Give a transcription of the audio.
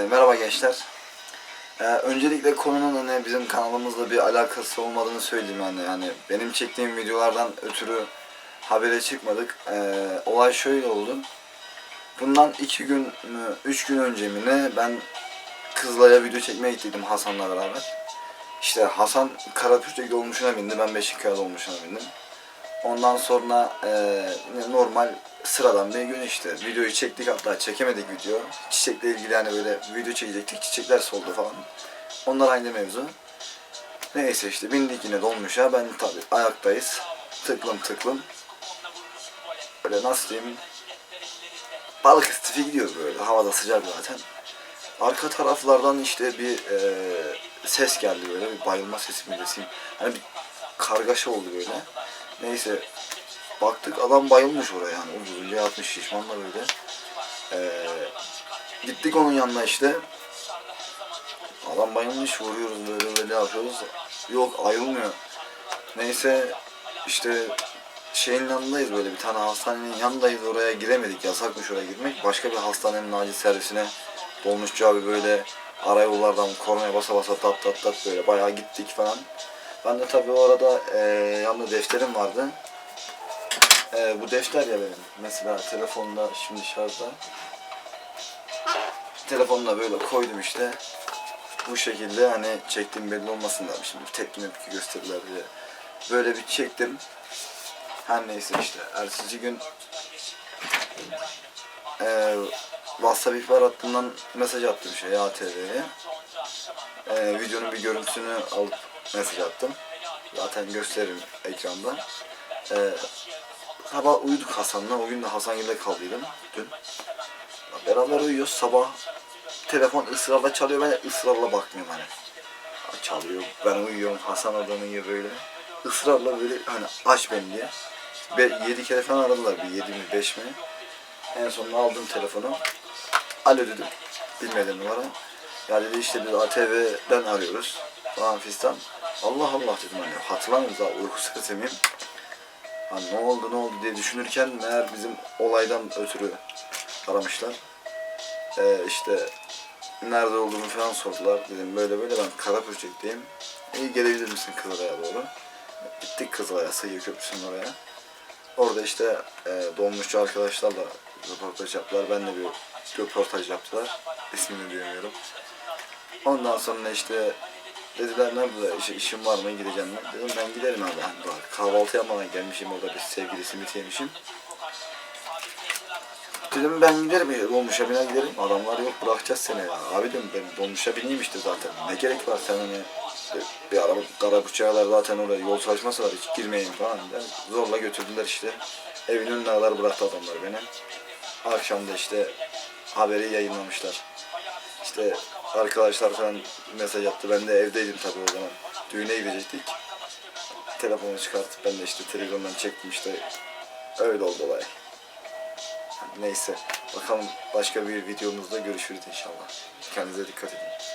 E, Merhaba gençler. Ee, öncelikle konunun hani bizim kanalımızla bir alakası olmadığını söyleyeyim yani. Yani benim çektiğim videolardan ötürü habere çıkmadık. Ee, olay şöyle oldu. Bundan iki gün mü, üç gün önce mi ne ben Kızılay'a video çekmeye gittiydim Hasan'la beraber. İşte Hasan Karapürçek dolmuşuna bindi, ben Beşiktaş dolmuşuna bindim. Ondan sonra eee, normal sıradan bir gün işte videoyu çektik hatta çekemedik video. Çiçekle ilgili hani böyle video çekecektik çiçekler soldu falan. Onlar aynı mevzu. Neyse işte bindik yine dolmuşa ben tabi ayaktayız. Tıklım tıklım. Böyle nasıl diyeyim. Balık istifi gidiyoruz böyle havada sıcak zaten. Arka taraflardan işte bir eee, ses geldi böyle bir bayılma sesi mi deseyim. Hani bir kargaşa oldu böyle. Neyse baktık adam bayılmış oraya yani uzunca yatmış şişmanla böyle. Ee, gittik onun yanına işte. Adam bayılmış vuruyoruz böyle böyle yapıyoruz. Yok ayrılmıyor. Neyse işte şeyin yanındayız böyle bir tane hastanenin yanındayız oraya giremedik yasakmış oraya girmek. Başka bir hastanenin acil servisine dolmuşçu abi böyle ara yollardan kornaya basa basa tat tat tat böyle bayağı gittik falan. Ben de tabii o arada eee yanımda defterim vardı. Eee, bu defter ya benim. Mesela telefonda şimdi şarjda. Telefonla böyle koydum işte. Bu şekilde hani çektiğim belli olmasın da şimdi tepki mepki gösterirler diye. Böyle bir çektim. Her neyse işte. Ertesi gün eee WhatsApp ihbar hattından mesaj attım şey ATV'ye. Eee videonun bir görüntüsünü alıp mesaj attım. Zaten gösteririm ekranda. Ee, sabah uyuduk Hasan'la. O gün de Hasan ile kaldıydım dün. Beraber uyuyoruz. Sabah telefon ısrarla çalıyor. Ben ısrarla bakmıyorum hani. Ha, Çalıyor. Ben uyuyorum. Hasan oradan uyuyor böyle. Israrla böyle hani aç beni diye. Be, yedi kere falan aradılar. Bir yedi mi beş mi? En sonunda aldım telefonu. Alo dedim. Bilmediğim numara. Ya dedi işte biz ATV'den arıyoruz. Falan fistan. Allah Allah dedim hani hatırlamıyorum daha uyku sesimiyim. Ha ne oldu ne oldu diye düşünürken meğer bizim olaydan ötürü aramışlar. Ee, işte nerede olduğumu falan sordular. Dedim böyle böyle ben Karapürçek'teyim. İyi gelebilir misin Kızılay'a doğru? Gittik Kızılay'a, Sayı Köprüsü'nün oraya. Orada işte e, dolmuşçu arkadaşlarla röportaj yaptılar. Ben de bir röportaj yaptılar. İsmini diyemiyorum. Ondan sonra işte dediler nerede iş, işim var mı gideceğim mi? Dedim ben giderim abi. Hani daha kahvaltı yapmadan gelmişim orada bir sevgili simit yemişim. Dedim ben giderim ya, dolmuşa biner giderim. Adamlar yok bırakacağız seni ya. Abi dedim ben dolmuşa bineyim işte zaten. Ne gerek var sen hani bir araba kara bıçaklar zaten oraya yol çalışması var hiç girmeyin falan. Der. Zorla götürdüler işte. Evin önüne kadar bıraktı adamlar beni. Akşam da işte haberi yayınlamışlar. İşte arkadaşlar falan mesaj attı. Ben de evdeydim tabii o zaman. Düğüne gidecektik. Telefonu çıkartıp ben de işte televizyondan çektim işte. Öyle oldu olay. Neyse. Bakalım başka bir videomuzda görüşürüz inşallah. Kendinize dikkat edin.